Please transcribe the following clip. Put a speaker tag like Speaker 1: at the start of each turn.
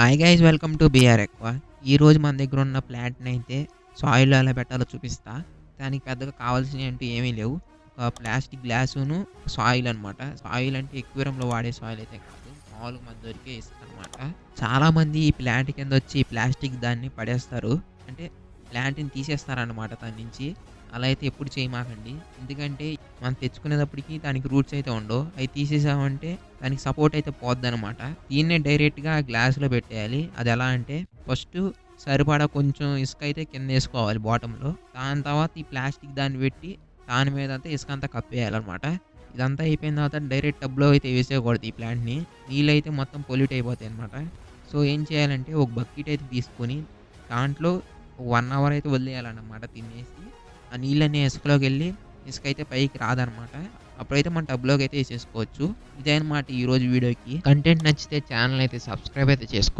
Speaker 1: Hi guys welcome to BR ఎక్కువ ఈరోజు మన దగ్గర ఉన్న ప్లాంట్ని అయితే సాయిల్లో ఎలా పెట్టాలో చూపిస్తా. దానికి పెద్దగా కావాల్సినవి అంటూ ఏమీ లేవు. ఒక ప్లాస్టిక్ గ్లాసును సాయిల్ అనమాట సాయిల్ అంటే ఎక్వేరంలో వాడే సాయిల్ అయితే కాదు. మామూలుగా మన దొరికే ఇసుక అనమాట చాలామంది ఈ ప్లాంట్ కింద వచ్చి ఈ ప్లాస్టిక్ దాన్ని పడేస్తారు. అంటే ప్లాంట్ని తీసేస్తారన్నమాట దాని నుంచి. అలా అయితే ఎప్పుడు చేయమాకండి ఎందుకంటే మనం తెచ్చుకునేటప్పటికి దానికి రూట్స్ అయితే ఉండవు. అవి తీసేసామంటే దానికి సపోర్ట్ అయితే పోద్ది అనమాట దీన్నే డైరెక్ట్గా గ్లాస్లో పెట్టేయాలి. అది ఎలా అంటే ఫస్ట్ సరిపడా కొంచెం ఇసుక అయితే కింద వేసుకోవాలి బాటంలో. దాని తర్వాత ఈ ప్లాస్టిక్ దాన్ని పెట్టి దాని మీద అంతా ఇసుక అంతా కప్పేయాలన్నమాట. ఇదంతా అయిపోయిన తర్వాత డైరెక్ట్ టబ్లో అయితే వేసేయకూడదు ఈ ప్లాంట్ని. నీళ్ళు అయితే మొత్తం పొల్యూట్ అయిపోతాయి అనమాట సో ఏం చేయాలంటే ఒక బకెట్ అయితే తీసుకొని దాంట్లో వన్ అవర్ అయితే వదిలేయాలన్నమాట తినేసి ఆ నీళ్ళన్నీ ఇసుకలోకి వెళ్ళి ఇసుక అయితే పైకి రాదనమాట అప్పుడైతే మన టబ్లోకి అయితే వేసేసుకోవచ్చు. ఇదే అనమాట ఈరోజు వీడియోకి. కంటెంట్ నచ్చితే ఛానల్ అయితే సబ్స్క్రైబ్ అయితే చేసుకో